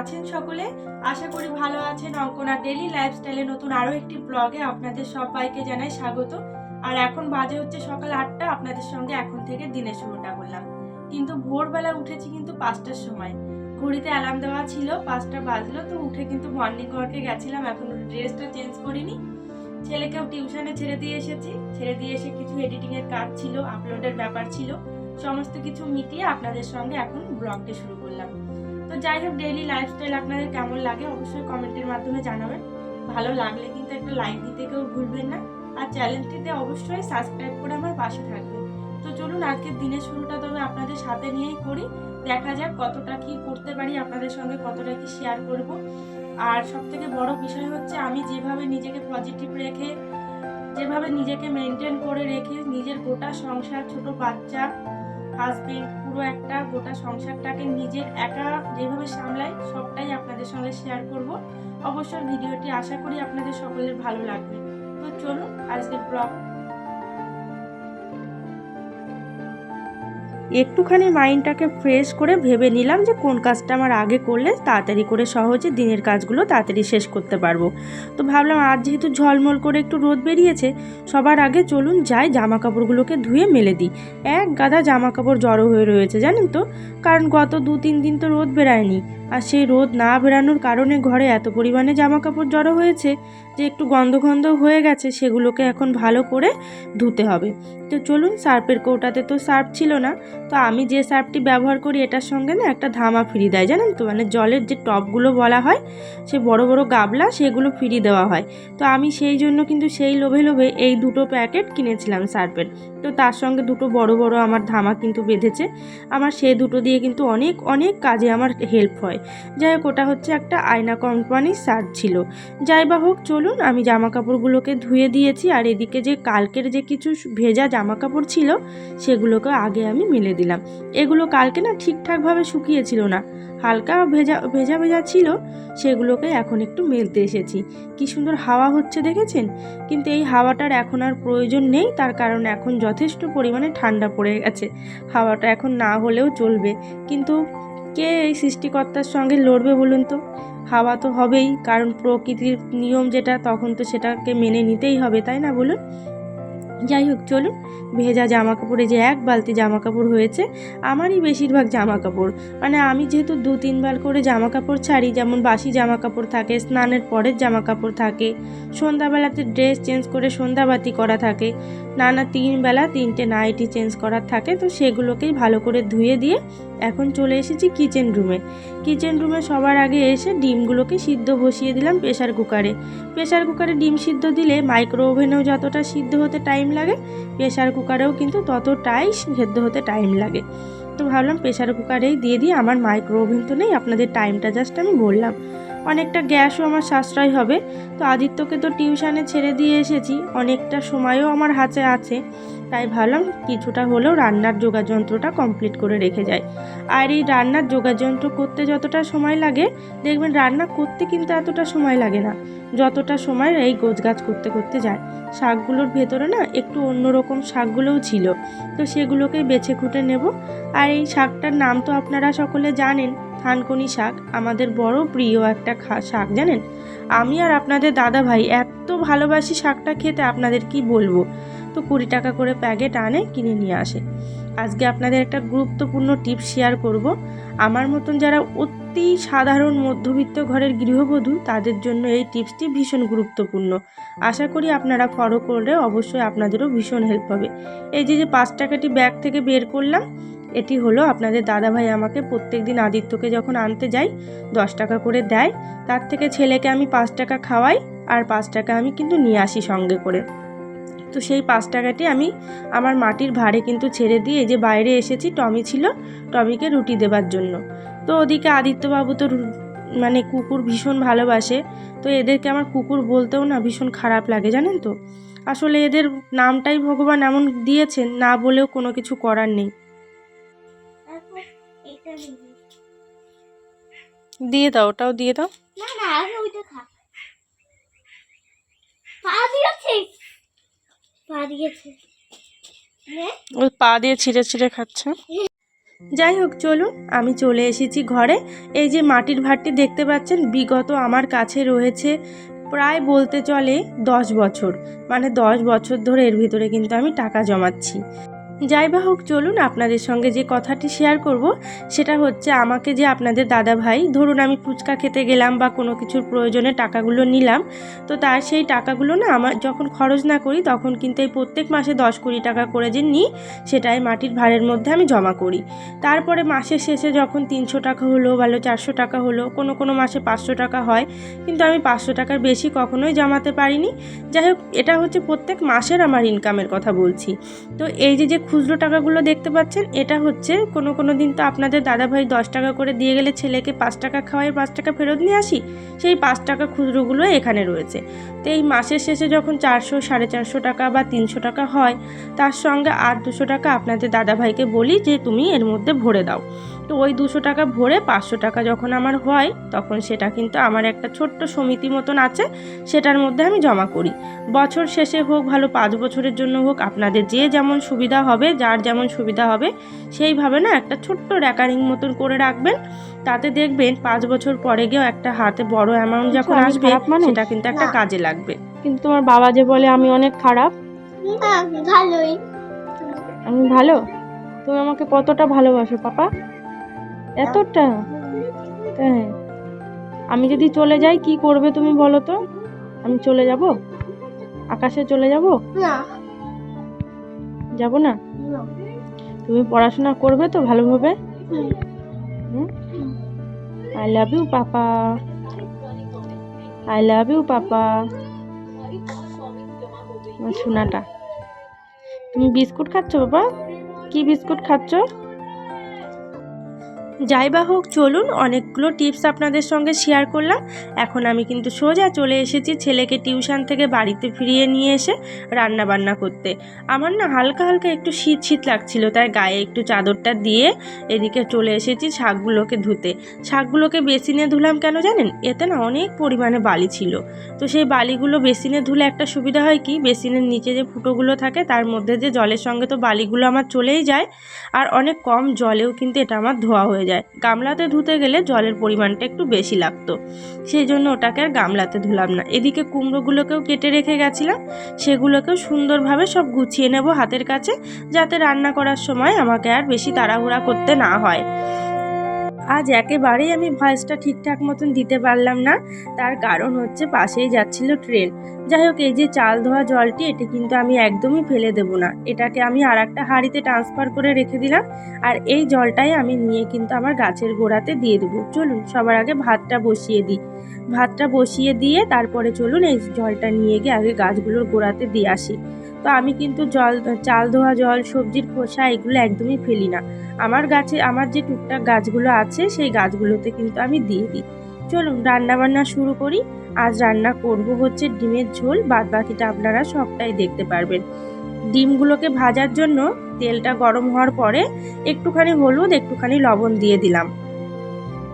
আছেন সকলে? আশা করি ভালো আছেন। অঙ্কনা ডেলি লাইফস্টাইলে নতুন আরও একটি ব্লগে আপনাদের সবাইকে জানাই স্বাগত। আর এখন বাজে হচ্ছে সকাল আটটা, আপনাদের সঙ্গে এখন থেকে দিনের শুরুটা করলাম। কিন্তু ভোরবেলা উঠেছি কিন্তু পাঁচটার সময়। ঘড়িতে অ্যালার্ম দেওয়া ছিল, পাঁচটা বাজলো, তো উঠে কিন্তু মর্নিং ওয়ার্কে গেছিলাম, এখন ড্রেসটা চেঞ্জ করিনি। ছেলেকেও টিউশনে ছেড়ে দিয়ে এসেছি। ছেড়ে দিয়ে এসে কিছু এডিটিংয়ের কাজ ছিল আপলোডের ব্যাপার ছিল। সমস্ত কিছু মিটিয়ে আপনাদের সঙ্গে এখন ব্লগটি শুরু করলাম। তো যাই হোক ডেইলি লাইফস্টাইল আপনাদের কেমন লাগে অবশ্যই কমেন্টের মাধ্যমে জানাবেন। ভালো লাগলে কিন্তু একটা লাইক দিতে কেউ ভুলবেন না। আর চ্যানেলটিতে অবশ্যই সাবস্ক্রাইব করে আমার পাশে থাকবেন। তো চলুন আজকের দিনের শুরুটা তবে আপনাদের সাথে নিয়েই করি। দেখা যাক কতটা কি করতে পারি আপনাদের সঙ্গে, কতটা কি শেয়ার করব। আর সব থেকে বড় বিষয় হচ্ছে আমি যেভাবে নিজেকে পজিটিভ রেখে, যেভাবে নিজেকে মেনটেন করে রেখে নিজের গোটা সংসার, ছোট বাচ্চা হাজবেন্ড পুরো একটা গোটা সংসারটাকে নিজের একা যেভাবে সামলাই, সবটাই আপনাদের সঙ্গে শেয়ার করব। অবশ্যই ভিডিওটি আশা করি আপনাদের সকলের ভালো লাগবে। তো চলুন, আজকের ব্লগ। একটুখানি মাইন্ডটাকে ফ্রেশ করে ভেবে নিলাম যে কোন কাজটা আমার আগে করলে তাড়াতাড়ি করে সহজে দিনের কাজগুলো তাড়াতাড়ি শেষ করতে পারব। তো ভাবলাম, আজ যেহেতু ঝলমল করে একটু রোদ বেরিয়েছে, সবার আগে চলুন যাই জামা কাপড়গুলোকে ধুয়ে মেলে দিই। এক গাদা জামা কাপড় জড়ো হয়ে রয়েছে, জানেন তো? কারণ গত দু তিন দিন তো রোদ বেরায়নি আর সেই রোদ না বেরানোর কারণে ঘরে এত পরিমাণে জামা কাপড় জড়ো হয়েছে যে একটু গন্ধ গন্ধ হয়ে গেছে, সেগুলোকে এখন ভালো করে ধুতে হবে। তো চলুন সার্পের কৌটাতে তো সার্ফ ছিল না। তো আমি যে সার্ফটি ব্যবহার করি, এটার সঙ্গে না একটা ধামা ফ্রি দেয়, জানেন তো? মানে জলের যে টবগুলো বলা হয়, সে বড় বড় গাবলা, সেগুলো ফ্রি দেওয়া হয়। তো আমি সেই জন্য কিন্তু সেই লোভে লোভে এই দুটো প্যাকেট কিনেছিলাম সার্পের তো তার সঙ্গে দুটো বড় বড় আমার ধামা কিন্তু বেঁধেছে। আমার সেই দুটো দিয়ে কিন্তু অনেক অনেক কাজে আমার হেল্প হয়। যাই হোক, ওটা হচ্ছে একটা আয়না কোম্পানির শার্ট ছিল। যাই বা হোক, চলুন আমি জামা কাপড়গুলোকে ধুয়ে দিয়েছি আর এদিকে যে কালকের যে কিছু ভেজা জামা কাপড় ছিল, সেগুলোকে আগে আমি মেলে দিলাম। এগুলো কালকে না ঠিকঠাকভাবে শুকিয়েছিল না। হালকা ভেজা ভেজা ভেজা ছিল, সেগুলোকে এখন একটু মেলতে এসেছি। কি সুন্দর হাওয়া হচ্ছে দেখেছেন? কিন্তু এই হাওয়াটার এখন আর প্রয়োজন নেই, তার কারণ এখন যথেষ্ট পরিমাণে ঠান্ডা পড়ে গেছে। হাওয়াটা এখন না হলেও চলবে। কিন্তু কে এই সৃষ্টিকর্তার সঙ্গে লড়বে বলুন তো? হাওয়া তো হবেই, কারণ প্রকৃতির নিয়ম যেটা, তখন তো সেটাকে মেনে নিতেই হবে, তাই না বলুন? যাই হোক, চলুন। ভেজা জামা কাপড়ে যে এক বালতি জামা কাপড় হয়েছে, আমারই বেশিরভাগ জামা কাপড় মানে আমি যেহেতু দু তিনবার করে জামা কাপড় ছাড়ি, যেমন বাসি জামা কাপড় থাকে, স্নানের পরের জামা কাপড় থাকে, সন্ধ্যাবেলাতে ড্রেস চেঞ্জ করে সন্ধ্যাবাতি করা থাকে, নানা তিন বেলা তিনটে নাইটি চেঞ্জ করার থাকে, তো সেগুলোকেই ভালো করে ধুয়ে দিয়ে এখন চলে এসেছি কিচেন রুমে কিচেন রুমে সবার আগে এসে ডিমগুলোকে সিদ্ধ বসিয়ে দিলাম প্রেশার কুকারে প্রেশার কুকারে ডিম সিদ্ধ দিলে মাইক্রো ওভেনেও যতটা সিদ্ধ হতে টাইম লাগে প্রেশার কুকারেও কিন্তু ততটাই সেদ্ধ হতে টাইম লাগে। তো ভাবলাম প্রেশার কুকারেই দিয়ে দিই আমার মাইক্রো ওভেন তো নেই, আপনাদের টাইমটা জাস্ট আমি বললাম। অনেকটা গ্যাসও আমার সাশ্রয় হবে। তো আদিত্যকে তো টিউশানে ছেড়ে দিয়ে এসেছি, অনেকটা সময়ও আমার হাতে আছে। তাই ভাবলাম কিছুটা হলেও রান্নার যোগাযন্ত্রটা কমপ্লিট করে রেখে যায় আর এই রান্নার যোগাযন্ত্র করতে যতটা সময় লাগে, দেখবেন রান্না করতে কিন্তু এতটা সময় লাগে না। যতটা সময় এই গোছ গাছ করতে করতে যায়। শাকগুলোর ভেতরে না একটু অন্যরকম শাকগুলোও ছিল। তো সেগুলোকেই বেছে খুঁটে নেব। আর এই শাকটার নাম তো আপনারা সকলে জানেন থানকুনি শাক আমাদের বড় প্রিয় একটা শাক, জানেন? আমি আর আপনাদের দাদা ভাই এত ভালোবাসি শাকটা খেতে, আপনাদের কি বলব? তো কুড়ি টাকা করে প্যাকেট আনে, কিনে নিয়ে আসে। আজকে আপনাদের একটা গুরুত্বপূর্ণ টিপস শেয়ার করব। আমার মতন যারা অতি সাধারণ মধ্যবিত্ত ঘরের গৃহবধূ, তাদের জন্য এই টিপসটি ভীষণ গুরুত্বপূর্ণ। আশা করি আপনারা ফলো করলে অবশ্যই আপনাদেরও ভীষণ হেল্প হবে। এই যে যে পাঁচ টাকাটি ব্যাগ থেকে বের করলাম এটি হলো আপনাদের দাদাভাই আমাকে প্রত্যেক দিন আদিত্যকে যখন আনতে যাই, দশ টাকা করে দেয়, তার থেকে ছেলেকে আমি পাঁচ টাকা খাওয়াই আর পাঁচ টাকা আমি কিন্তু নিয়ে আসি সঙ্গে করে। তো সেই পাঁচ টাকাটি আমি আমার মাটির ভাড়ে কিন্তু ছেড়ে দিয়ে যে বাইরে এসেছি, টমি ছিল, টমিকে রুটি দেবার জন্য। তো ওদিকে আদিত্যবাবু তো মানে কুকুর ভীষণ ভালোবাসে, তো এদেরকে আমার কুকুর বলতেও না ভীষণ খারাপ লাগে, জানেন তো? আসলে এদের নামটাই ভগবান এমন দিয়েছেন, না বলেও কোনো কিছু করার নেই। দিয়ে দাও ওটাও দিয়ে দাও। না না আগে ওইটা খা। পা পা দিয়েছে। ওই পা দিয়ে ছিঁড়ে ছিঁড়ে খাচ্ছে। যাই হোক চলুন আমি চলে এসেছি ঘরে। এই যে মাটির ভাতটি দেখতে পাচ্ছেন বিগত আমার কাছে রয়েছে প্রায় বলতে চলে দশ বছর। মানে দশ বছর ধরে এর ভিতরে কিন্তু আমি টাকা জমাচ্ছি। যাই বা হোক, চলুন আপনাদের সঙ্গে যে কথাটি শেয়ার করব, সেটা হচ্ছে আমাকে যে আপনাদের দাদা ভাই, ধরুন আমি ফুচকা খেতে গেলাম বা কোনো কিছুর প্রয়োজনে টাকাগুলো নিলাম, তো তার সেই টাকাগুলো না আমার যখন খরচ না করি, তখন কিন্তু এই প্রত্যেক মাসে দশ কুড়ি টাকা করে যে নিই, সেটাই মাটির ভাড়ের মধ্যে আমি জমা করি। তারপরে মাসের শেষে যখন তিনশো টাকা হলো ভালো চারশো টাকা হলো, কোনো কোনো মাসে পাঁচশো টাকা হয়, কিন্তু আমি পাঁচশো টাকার বেশি কখনোই জমাতে পারিনি। যাই হোক, এটা হচ্ছে প্রত্যেক মাসের আমার ইনকামের কথা বলছি। তো এই যে যে খুচরো টাকাগুলো দেখতে পাচ্ছেন, এটা হচ্ছে কোনো কোনো দিন তো আপনাদের দাদাভাই দশ টাকা করে দিয়ে গেলে ছেলেকে পাঁচ টাকা খাওয়াই পাঁচ টাকা ফেরত নিয়ে আসি, সেই পাঁচ টাকা খুচরোগুলো এখানে রয়েছে। তো এই মাসের শেষে যখন চারশো, সাড়ে চারশো টাকা বা তিনশো টাকা হয়, তার সঙ্গে আর দুশো টাকা আপনাদের দাদাভাইকে বলি যে তুমি এর মধ্যে ভরে দাও। তো ওই দুশো টাকা ভরে পাঁচশো টাকা যখন আমার হয় তখন সেটা কিন্তু আমার একটা ছোট্ট সমিতি মতন আছে সেটার মধ্যে আমি জমা করি। বছর শেষে হোক ভালো পাঁচ বছরের জন্য হোক আপনাদের যে যেমন সুবিধা হবে যার যেমন সুবিধা হবে সেইভাবে না একটা ছোট্ট রেকারিং মতন করে রাখবেন। তাতে দেখবেন পাঁচ বছর পরে গিয়েও একটা হাতে বড় অ্যামাউন্ট যখন আসবে? সেটা কিন্তু একটা কাজে লাগবে। কিন্তু তোমার বাবা যে বলে আমি অনেক খারাপ? ভালোই। আমি ভালো? তুমি আমাকে কতটা ভালোবাসো পাপা? এতটা? হ্যাঁ আমি যদি চলে যাই কি করবে তুমি বলো তো? আমি চলে যাব? আকাশে চলে যাব? না। যাব না। তুমি পড়াশোনা করবে তো ভালোভাবে। I love you papa I love you papa সোনাটা। তুমি বিস্কুট খাচ্ছ বাবা কি বিস্কুট খাচ্ছ? যাই বা হোক, চলুন অনেকগুলো টিপস আপনাদের সঙ্গে শেয়ার করলাম। এখন আমি কিন্তু সোজা চলে এসেছি ছেলেকে টিউশন থেকে বাড়িতে ফিরিয়ে নিয়ে এসে রান্না বান্না করতে। আমার না হালকা হালকা একটু শীত শীত লাগছিল, তাই গায়ে একটু চাদরটা দিয়ে এদিকে চলে এসেছি শাকগুলোকে ধুতে। শাকগুলোকে বেসিনে ধুলাম কেন জানেন? এতে না অনেক পরিমাণে বালি ছিল। তো সেই বালিগুলো বেসিনে ধুলে একটা সুবিধা হয় কি? বেসিনের নিচে যে ফুটোগুলো থাকে, তার মধ্যে যে জলের সঙ্গে তো বালিগুলো আমার চলেই যায়। আর অনেক কম জলেও কিন্তু এটা আমার ধোয়া হয়ে যায়। গামলাতে ধুতে গেলে জলের পরিমাণটা একটু বেশি লাগতো। সেই জন্য ওটাকে আর গামলাতে ধুলাম না। এদিকে কুমড়োগুলোকেও কেটে রেখে গেছিলাম। সেগুলোকেও সুন্দরভাবে সব গুছিয়ে নেব হাতের কাছে, যাতে রান্না করার সময় আমাকে আর বেশি তাড়াহুড়া করতে না হয়। আজ একেবারেই আমি ভয়েসটা ঠিকঠাক মতন দিতে পারলাম না। তার কারণ হচ্ছে পাশেই যাচ্ছিল ট্রেন। যাই হোক, এই যে চাল ধোয়া জলটি, এটি কিন্তু আমি একদমই ফেলে দেব না। এটাকে আমি আর একটা হাঁড়িতে ট্রান্সফার করে রেখে দিলাম। আর এই জলটাই আমি নিয়ে কিন্তু আমার গাছের গোড়াতে দিয়ে দেবো। চলুন, সবার আগে ভাতটা বসিয়ে দিই। ভাতটা বসিয়ে দিয়ে তারপরে চলুন এই জলটা নিয়ে গিয়ে আগে গাছগুলোর গোড়াতে দিয়ে আসি। তো আমি কিন্তু জল, চাল ধোয়া জল, সবজির খোসা এগুলো একদমই ফেলি না। আমার গাছে, আমার যে টুকটাক গাছগুলো আছে, সেই গাছগুলোতে কিন্তু আমি দিয়ে দিই। চলুন রান্না বান্না শুরু করি। আজ রান্না করব হচ্ছে ডিমের ঝোল বাদ বাকিটা আপনারা সবটাই দেখতে পারবেন। ডিমগুলোকে ভাজার জন্য তেলটা গরম হওয়ার পরে একটুখানি হলুদ, একটুখানি লবণ দিয়ে দিলাম।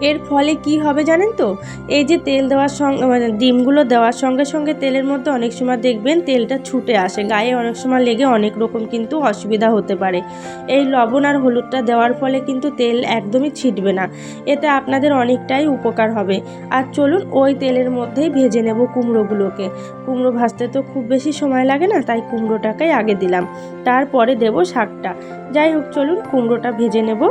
এর ফলে কি হবে জানেন তো? এই যে তেল দেওয়ার সঙ্গে মানে ডিমগুলো দেওয়ার সঙ্গে সঙ্গে তেলের মধ্যে অনেক সময় দেখবেন তেলটা ছুটে আসে। গায়ে অনেক সময় লেগে অনেক রকম কিন্তু অসুবিধা হতে পারে। এই লবণ আর হলুদটা দেওয়ার ফলে কিন্তু তেল একদমই ছিটবে না। এতে আপনাদের অনেকটাই উপকার হবে। আর চলুন ওই তেলের মধ্যেই ভেজে নেব কুমড়োগুলোকে। কুমড়ো ভাজতে তো খুব বেশি সময় লাগে না, তাই কুমড়োটাকেই আগে দিলাম। তারপরে দেব শাকটা। যাই হোক, চলুন কুমড়োটা ভেজে নেব।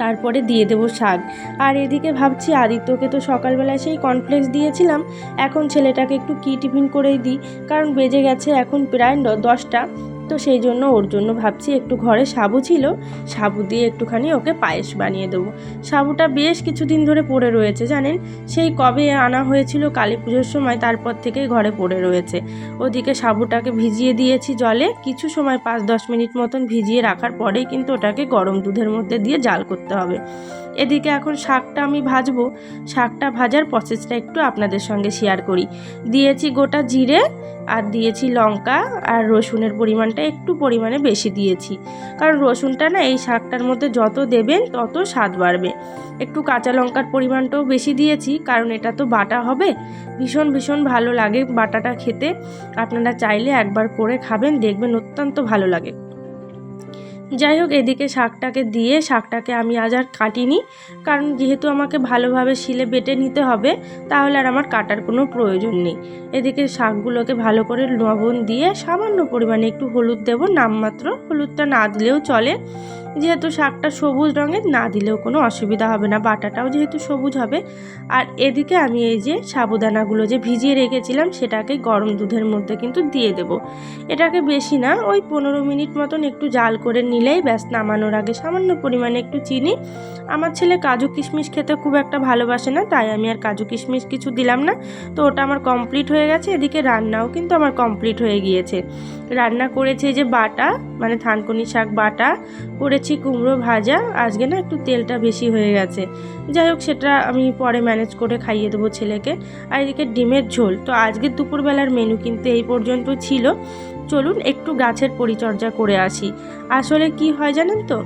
তারপরে দিয়ে দেবো শাক। আর এদিকে ভাবছি, আদিত্যকে তো সকালবেলায় সেই কর্নফ্লেক্স দিয়েছিলাম। এখন ছেলেটাকে একটু কি টিফিন করেই দিই, কারণ বেজে গেছে এখন প্রায় দশটা তো সেই জন্য ওর জন্য ভাবছি একটু ঘরে সাবু ছিল, সাবু দিয়ে একটুখানি ওকে পায়েস বানিয়ে দেবো। সাবুটা বেশ কিছুদিন ধরে পড়ে রয়েছে, জানেন? সেই কবে আনা হয়েছিল কালী পুজোর সময় তারপর থেকেই ঘরে পড়ে রয়েছে। ওদিকে সাবুটাকে ভিজিয়ে দিয়েছি জলে, কিছু সময় পাঁচ দশ মিনিট মতন ভিজিয়ে রাখার পরেই কিন্তু ওটাকে গরম দুধের মধ্যে দিয়ে জাল করতে হবে। এদিকে এখন শাকটা আমি ভাজবো। শাকটা ভাজার প্রসেসটা একটু আপনাদের সঙ্গে শেয়ার করি। দিয়েছি গোটা জিরে আর দিয়েছি লঙ্কা আর রসুনের পরিমাণটা একটু পরিমাণে বেশি দিয়েছি। কারণ রসুনটা না এই শাকটার মধ্যে যত দেবেন তত স্বাদ বাড়বে। একটু কাঁচা লঙ্কার পরিমাণটাও বেশি দিয়েছি, কারণ এটা তো বাটা হবে। ভীষণ ভীষণ ভালো লাগে বাটাটা খেতে। আপনারা চাইলে একবার করে খাবেন, দেখবেন অত্যন্ত ভালো লাগে। যাই হোক এদিকে শাকটাকে দিয়ে, শাকটাকে আমি আজ আর কাটিনি, কারণ যেহেতু আমাকে ভালোভাবে শিলে বেটে নিতে হবে, তাহলে আর আমার কাটার কোনো প্রয়োজন নেই। এদিকে শাকগুলোকে ভালো করে লবণ দিয়ে সামান্য পরিমাণে একটু হলুদ দেবো, নামমাত্র হলুদটা না দিলেও চলে। যেহেতু শাকটা সবুজ রঙের, না দিলেও কোনো অসুবিধা হবে না। বাটাটাও যেহেতু সবুজ হবে। আর এদিকে আমি এই যে সাবুদানাগুলো যে ভিজিয়ে রেখেছিলাম, সেটাকে গরম দুধের মধ্যে কিন্তু দিয়ে দেব। এটাকে বেশি না, ওই পনেরো মিনিট মতন একটু জাল করে নিলেই ব্যাস, নামানোর আগে সামান্য পরিমাণে একটু চিনি। আমার ছেলে কাজু কিশমিশ খেতে খুব একটা ভালোবাসে না, তাই আমি আর কাজু কিশমিশ কিছু দিলাম না। তো ওটা আমার কমপ্লিট হয়ে গেছে, এদিকে রান্নাও কিন্তু আমার কমপ্লিট হয়ে গিয়েছে। রান্না করেছে যে বাটা মানে থানকুনি শাক বাটা করেছি কুমড়ো ভাজা। আজকে না একটু তেলটা বেশি হয়ে গেছে। যাই হোক, সেটা আমি পরে ম্যানেজ করে খাইয়ে দেবো ছেলেকে। আর এদিকে ডিমের ঝোল। তো আজকে দুপুরবেলার মেনু কিন্তু এই পর্যন্ত ছিল। চলুন একটু গাছের পরিচর্যা করে আসি। আসলে কি হয় জানেন তো?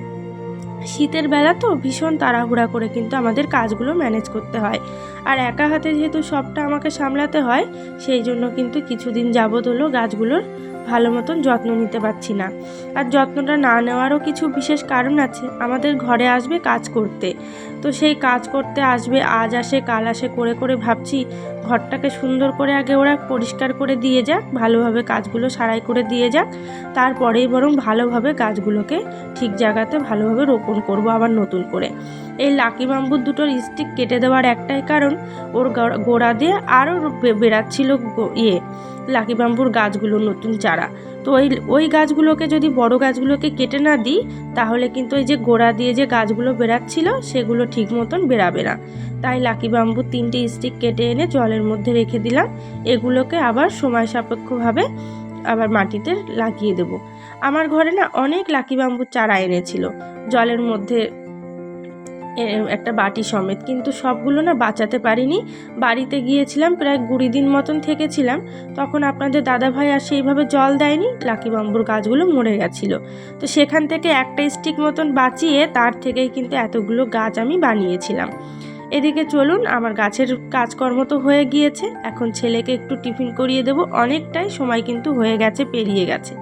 শীতের বেলা তো ভীষণ তাড়াহুড়া করে কিন্তু আমাদের কাজগুলো ম্যানেজ করতে হয়। আর একা হাতে যেহেতু সবটা আমাকে সামলাতে হয়, সেই জন্য কিন্তু কিছুদিন যাবৎ হলো গাছগুলোর ভালো মতন যত্ন নিতে পারছি না। আর যত্নটা না নেওয়ারও কিছু বিশেষ কারণ আছে। আমাদের ঘরে আসবে কাজ করতে। তো সেই কাজ করতে আসবে, আজ আসে, কাল আসে করে করে ভাবছি ঘরটাকে সুন্দর করে আগে ওরা পরিষ্কার করে দিয়ে যাক, ভালোভাবে কাজগুলো সারাই করে দিয়ে যাক। তারপরেই বরং ভালোভাবে গাছগুলোকে ঠিক জায়গাতে ভালোভাবে রোপণ করব আবার নতুন করে। এই লাকি বাম্বুর দুটোর স্টিক কেটে দেওয়ার একটাই কারণ, ওর গোড়া দিয়ে আরও বে- বেরাচ্ছিল গো- ইয়ে। লাকি বাম্বুর গাছগুলো নতুন চারা। তো ওই ওই গাছগুলোকে যদি বড় গাছগুলোকে কেটে না দিই, তাহলে কিন্তু ওই যে গোড়া দিয়ে যে গাছগুলো বেরাচ্ছিল সেগুলো ঠিক মতন বেরাবে না। তাই লাকি বাম্বু তিনটে স্টিক কেটে এনে জলের মধ্যে রেখে দিলাম। এগুলোকে আবার সময় সাপেক্ষভাবে আবার মাটিতে লাগিয়ে দেব। আমার ঘরে না অনেক লাকি বাম্বুর চারা এনেছিল। জলের মধ্যে একটা বাটি সমেত। কিন্তু সবগুলো না বাঁচাতে পারিনি। বাড়িতে গিয়েছিলাম, প্রায় কুড়ি দিন মতন থেকেছিলাম। তখন আপনাদের দাদাভাই আর সেইভাবে জল দেয়নি। লাকি বাম্বুর গাছগুলো মরে গেছিল। তো সেখান থেকে একটা স্টিক মতন বাঁচিয়ে তার থেকেই কিন্তু এতগুলো গাছ আমি বানিয়েছিলাম। এদিকে চলুন, আমার গাছের কাজকর্ম তো হয়ে গিয়েছে। এখন ছেলেকে একটু টিফিন করিয়ে দেব। অনেকটাই সময় কিন্তু হয়ে গেছে, পেরিয়ে গেছে।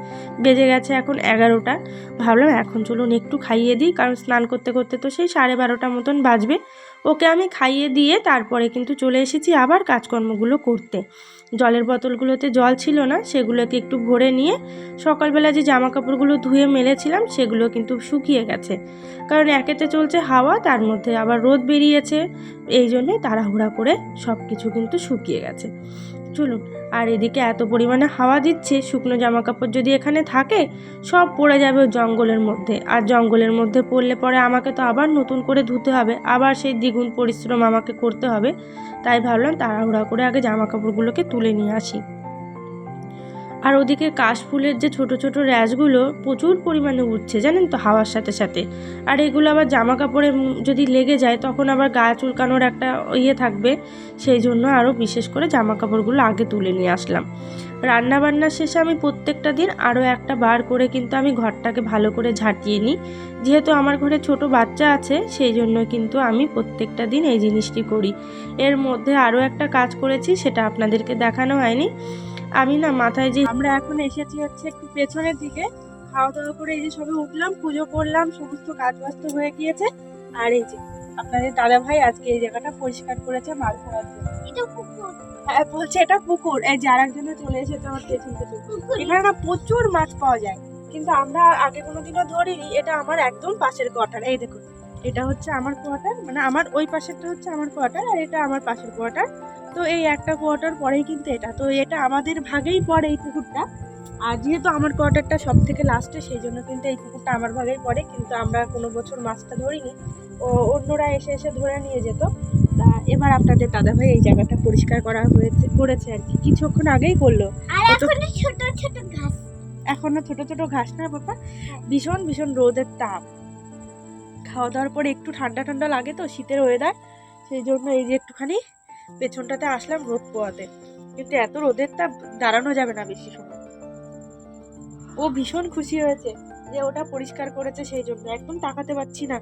বেজে গেছে এখন এগারোটা। ভাবলাম এখন চলুন একটু খাইয়ে দিই, কারণ স্নান করতে করতে তো সেই সাড়ে বারোটা মতন বাজবে। ওকে আমি খাইয়ে দিয়ে তারপরে কিন্তু চলে এসেছি আবার কাজকর্মগুলো করতে। জলের বোতলগুলোতে জল ছিল না, সেগুলোকে একটু ভরে নিয়ে সকালবেলা যে জামা কাপড়গুলো ধুয়ে মেলেছিলাম, সেগুলো কিন্তু শুকিয়ে গেছে। কারণ একেতে চলছে হাওয়া, তার মধ্যে আবার রোদ বেরিয়েছে, এই জন্যে তাড়াহুড়া করে সব কিছু কিন্তু শুকিয়ে গেছে। চলুন, আর এদিকে এত পরিমাণে হাওয়া দিচ্ছে, শুকনো জামা কাপড় যদি এখানে থাকে, সব পড়ে যাবে জঙ্গলের মধ্যে। আর জঙ্গলের মধ্যে পড়লে পরে আমাকে তো আবার নতুন করে ধুতে হবে, আবার সেই দ্বিগুণ পরিশ্রম আমাকে করতে হবে। তাই ভাবলাম তাড়াহুড়া করে আগে জামা কাপড়গুলোকে তুলে নিয়ে আসি। আর ওদিকে কাশফুলের যে ছোট ছোট র্যাশগুলো প্রচুর পরিমাণে উঠছে, জানেন তো, হাওয়ার সাথে সাথে। আর এগুলো আবার জামা কাপড়ে যদি লেগে যায়, তখন আবার গা চুলকানোর একটা ইয়ে থাকবে। সেই জন্য আরও বিশেষ করে জামা কাপড়গুলো আগে তুলে নিয়ে আসলাম। রান্না বান্নার শেষে আমি প্রত্যেকটা দিন আরও একটা বার করে কিন্তু আমি ঘরটাকে ভালো করে ঝাঁটিয়ে নিই। যেহেতু আমার ঘরে ছোট বাচ্চা আছে, সেই জন্য কিন্তু আমি প্রত্যেকটা দিন এই জিনিসটি করি। এর মধ্যে আরও একটা কাজ করেছি, সেটা আপনাদেরকে দেখানো হয়নি। আমি না মাথায় যে আমরা এখন এসেছি হচ্ছে একটু পেছনের দিকে খাওয়া দাওয়া করে এই যে সবে উঠলাম পুজো করলাম সমস্ত কাজ বাস্ত হয়ে গিয়েছে। আর এই যে আপনাদের দাদা ভাই আজকে এই জায়গাটা পরিষ্কার করেছে মাছ ধরার জন্য। হ্যাঁ বলছে এটা পুকুর। এই যে আরেকজনে চলে এসেছে আমার পেছন পেছন এখানে না প্রচুর মাছ পাওয়া যায়। কিন্তু আমরা আগে কোনোদিনও ধরিনি এটা আমার একদম পাশের কোয়ার্টার এই দেখুন এটা হচ্ছে আমার কোয়ার্টার মানে আমার ওই পাশেরটা হচ্ছে আমার কোয়ার্টার আর এটা আমার পাশের কোয়ার্টার তো এই একটা কোয়ার্টার পরেই কিন্তু এটা। তো এটা আমাদের ভাগেই পড়ে এই পুকুরটা। আর যেহেতু আমার কোয়ার্টারটা সব থেকে লাস্টে সেই জন্য কিন্তু এই পুকুরটা আমার ভাগেই পড়ে। কিন্তু আমরা কোনো বছর মাছটা ধরিনি। ও অন্যরা এসে এসে ধরে নিয়ে যেত। তা এবার আপনাদের দাদাভাই এই জায়গাটা পরিষ্কার করা হয়েছে করেছে আর কি। কিছুক্ষণ আগেই করল। ছোট ছোট ঘাস। এখনও ছোট ছোট ঘাস না বাবা। ভীষণ ভীষণ রোদের তাপ। খাওয়া দাওয়ার পরে একটু ঠান্ডা ঠান্ডা লাগে তো শীতের ওয়েদার সেই জন্য এই যে একটুখানি পেছনটাতে আসলাম রোদ পোয়াতে কিন্তু এত রোদের তাপ দাঁড়ানো যাবে না বেশি সময়। ও ভীষণ খুশি হয়েছে যে ওটা পরিষ্কার করেছে সেই জন্য একদম তাকাতে পারছি না।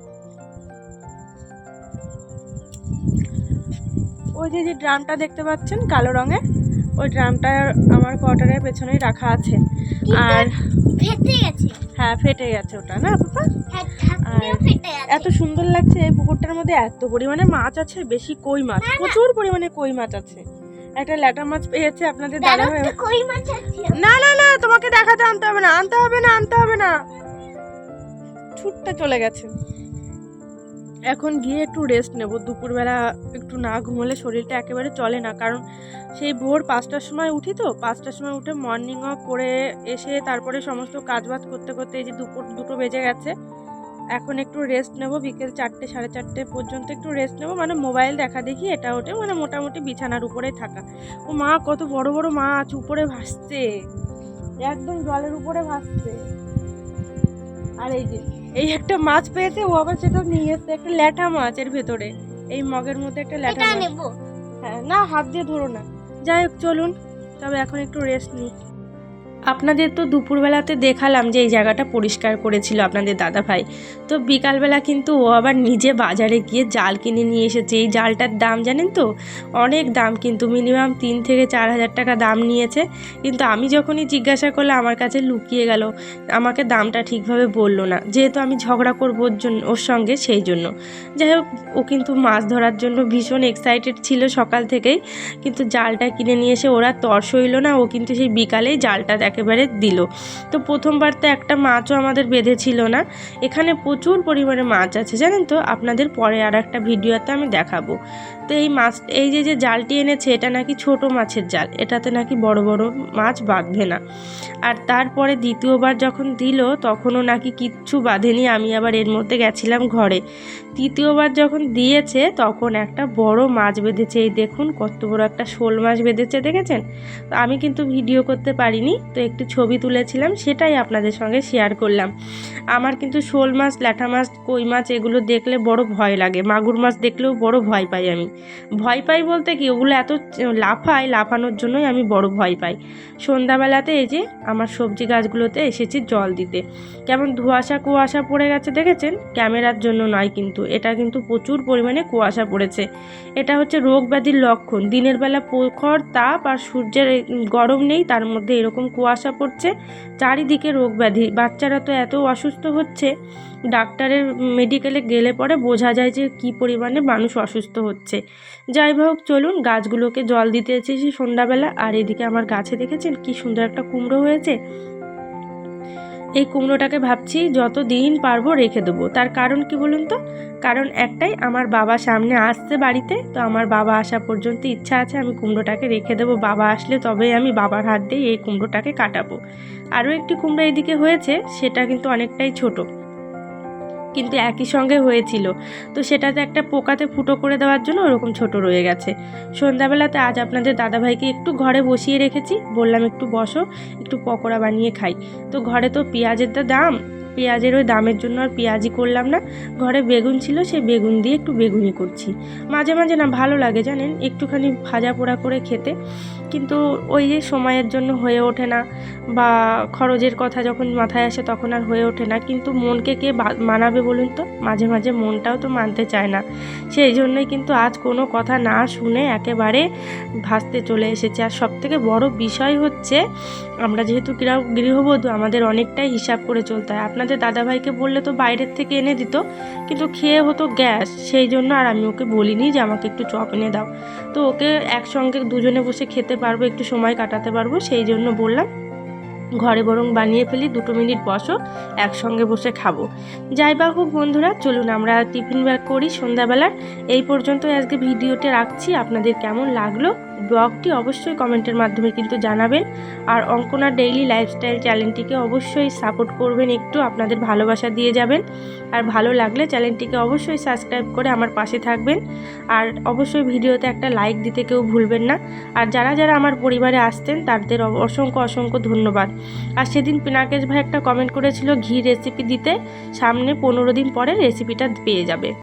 ওই যে যে ড্রামটা দেখতে পাচ্ছেন কালো রঙের ওই ড্রামটা আমার কোয়ার্টারের পেছনেই রাখা আছে। আর ফেটে গেছে। হ্যাঁ ফেটে গেছে ওটা না পাপা হ্যাঁ আর এত সুন্দর লাগছে এই পুকুরটার মধ্যে এত পরিমাণে মাছ আছে বেশি কই মাছ প্রচুর পরিমাণে কই মাছ আছে। একটা ল্যাটা মাছ পেয়েছে আপনাদের দাদা কই মাছ আছে। না না না তোমাকে দেখাতে আনতে হবে না আনতে হবে না আনতে হবে না। ছুটটা চলে গেছে। এখন গিয়ে একটু রেস্ট নেব। দুপুরবেলা একটু না ঘুমোলে শরীরটা একেবারে চলে না। কারণ সেই ভোর পাঁচটার সময় উঠি তো, পাঁচটার সময় উঠে মর্নিং ওয়াক করে এসে তারপরে সমস্ত কাজবাজ করতে করতে এই যে দুপুর, দুটো বেজে গেছে। এখন একটু রেস্ট নেব, বিকেল চারটে, সাড়ে চারটে পর্যন্ত একটু রেস্ট নেব। মানে মোবাইল দেখা দেখি এটা ওঠে মানে মোটামুটি বিছানার উপরে থাকা। ও মা, কত বড় বড় মাছ উপরে ভাসছে। একদম জলের উপরে ভাসছে। আর এই যে এই একটা মাছ পেয়েছে ও আবার সেটা নিয়ে এসছে একটা ল্যাঠা মাছ এর ভেতরে। এই মগের মধ্যে একটা ল্যাঠা মাছ। নেব। হ্যাঁ না হাত দিয়ে ধরো না। যাই হোক চলুন তবে এখন একটু রেস্ট নিই। আপনাদের তো দুপুরবেলাতে দেখালাম যে এই জায়গাটা পরিষ্কার করেছিল আপনাদের দাদা ভাই তো বিকালবেলা কিন্তু ও আবার নিজে বাজারে গিয়ে জাল কিনে নিয়ে এসেছে। এই জালটার দাম জানেন তো? অনেক দাম কিন্তু মিনিমাম তিন থেকে চার হাজার টাকা দাম নিয়েছে। কিন্তু আমি যখনই জিজ্ঞাসা করলে আমার কাছে লুকিয়ে গেল। আমাকে দামটা ঠিকভাবে বলল না। যেহেতু আমি ঝগড়া করব ওর জন্য ওর সঙ্গে সেই জন্য। যাই হোক, ও কিন্তু মাছ ধরার জন্য ভীষণ এক্সাইটেড ছিল সকাল থেকেই। কিন্তু জালটা কিনে নিয়ে এসে ওরা তর সইল না। ও কিন্তু সেই বিকালেই জালটা একেবারে দিল। তো প্রথমবার তো একটা মাছও আমাদের বেঁধেছিল না। এখানে প্রচুর পরিমাণে মাছ আছে, জানেন তো? আপনাদের পরে আর একটা ভিডিওতে আমি দেখাবো। তো এই মাছ, এই যে যে জালটি এনেছে, এটা নাকি ছোট মাছের জাল। এটাতে নাকি বড় বড় মাছ বাঁধবে না। আর তারপরে দ্বিতীয়বার যখন দিল, তখনও নাকি কিচ্ছু বাঁধেনি। আমি আবার এর মধ্যে গেছিলাম ঘরে। তৃতীয়বার যখন দিয়েছে, তখন একটা বড় মাছ বেঁধেছে। এই দেখুন, কত বড় একটা শোল মাছ বেঁধেছে, দেখেছেন? আমি কিন্তু ভিডিও করতে পারিনি, তো একটু ছবি তুলেছিলাম, সেটাই আপনাদের সঙ্গে শেয়ার করলাম। আমার কিন্তু শোল মাছ, ল্যাঠা মাছ, কই মাছ, এগুলো দেখলে বড় ভয় লাগে। মাগুর মাছ দেখলেও বড় ভয় পাই আমি। ভয় পাই বলতে কি, ওগুলো এত লাফায়, লাফানোর জন্যই আমি বড় ভয় পাই। সন্ধ্যাবেলাতে এই যে, আমার সবজি গাছগুলোতে এসেছি জল দিতে। কেমন ধোঁয়াশা কুয়াশা পড়ে গেছে, দেখেছেন? ক্যামেরার জন্য নয় কিন্তু। এটা কিন্তু প্রচুর পরিমাণে কুয়াশা পড়েছে। এটা হচ্ছে রোগ ব্যাধির লক্ষণ। দিনের বেলা প্রখর তাপ আর সূর্যের গরম নেই, তার মধ্যে এরকম কুয়াশা পড়ছে। চারিদিকে রোগ ব্যাধি। বাচ্চারা তো এত অসুস্থ হচ্ছে, ডাক্তারের মেডিকেলে গেলে পরে বোঝা যায় যে কী পরিমাণে মানুষ অসুস্থ হচ্ছে। যাই হোক, চলুন গাছগুলোকে জল দিতে এসেছি সন্ধ্যাবেলা। আর এদিকে আমার গাছে দেখেছেন কি সুন্দর একটা কুমড়ো হয়েছে? এই কুমড়োটাকে ভাবছি যত দিন পারব রেখে দেবো। তার কারণ কি বলুন তো? কারণ একটাই, আমার বাবা সামনে আসছে বাড়িতে, তো আমার বাবা আসা পর্যন্ত ইচ্ছা আছে আমি কুমড়োটাকে রেখে দেবো। বাবা আসলে তবে আমি বাবার হাত দিয়ে এই কুমড়োটাকে কাটাবো। আরও একটি কুমড়ো এদিকে হয়েছে, সেটা কিন্তু অনেকটাই ছোট। কিন্তু একই সঙ্গে হয়েছিল। তো সেটাতে একটা পোকাতে ফুটো করে দেওয়ার জন্য ওরকম ছোট রয়ে গেছে। সন্ধ্যাবেলাতে আজ আপনাদের দাদাভাইকে একটু ঘরে বসিয়ে রেখেছি। বললাম, একটু বসো, একটু পকোড়া বানিয়ে খাই। তো ঘরে তো পেঁয়াজের তো দাম। পেঁয়াজের ওই দামের জন্য আর পেঁয়াজি করলাম না। ঘরে বেগুন ছিল সেই বেগুন দিয়ে একটু বেগুনি করছি। মাঝে মাঝে না ভালো লাগে জানেন, একটুখানি ভাজা পোড়া করে খেতে। কিন্তু ওই যে সময়ের জন্য হয়ে ওঠে না বা খরচের কথা যখন মাথায় আসে তখন আর হয়ে ওঠে না। কিন্তু মনকে কে মানাবে বলুন তো? মাঝে মাঝে মনটাও তো মানতে চায় না। সেই জন্যই কিন্তু আজ কোনো কথা না শুনে একেবারে ভাসতে চলে এসেছে। আর সবথেকে বড় বিষয় হচ্ছে আমরা যেহেতু গৃহ- গৃহবধূ, আমাদের অনেকটাই হিসাব করে চলতে হয়। আপনাদের দাদাভাইকে বললে তো বাইরের থেকে এনে দিত, কিন্তু খেয়ে হতো গ্যাস, সেই জন্য আর আমি ওকে বলিনি যে আমাকে একটু চপ এনে দাও। তো ওকে একসঙ্গে দুজনে বসে খেতে পারব, একটু সময় কাটাতে পারব, সেই জন্য বললাম, ঘরে বরং বানিয়ে ফেলি, দুটো মিনিট বসো, একসঙ্গে বসে খাব। যাই বা হোক বন্ধুরা, চলুন আমরা টিফিন ব্যাগ করি সন্ধ্যাবেলার। এই পর্যন্ত আজকে ভিডিওটা রাখছি। আপনাদের কেমন লাগল? ব্লগটি অবশ্যই কমেন্টের মাধ্যমে কিন্তু জানাবেন। আর অঙ্কনা ডেইলি লাইফস্টাইল চ্যানেলটিকে অবশ্যই সাপোর্ট করবেন, একটু আপনাদের ভালোবাসা দিয়ে যাবেন। আর ভালো লাগলে চ্যানেলটিকে অবশ্যই সাবস্ক্রাইব করে আমার পাশে থাকবেন। আর অবশ্যই ভিডিওতে একটা লাইক দিতে কেউ ভুলবেন না। আর যারা যারা আমার পরিবারে আসতেন, তাদের অসংখ্য অসংখ্য ধন্যবাদ। আর সেদিন পিনাকেশ ভাই একটা কমেন্ট করেছিল, ঘি রেসিপি দিতে সামনে পনেরো দিন পরে রেসিপিটা পেয়ে যাবে।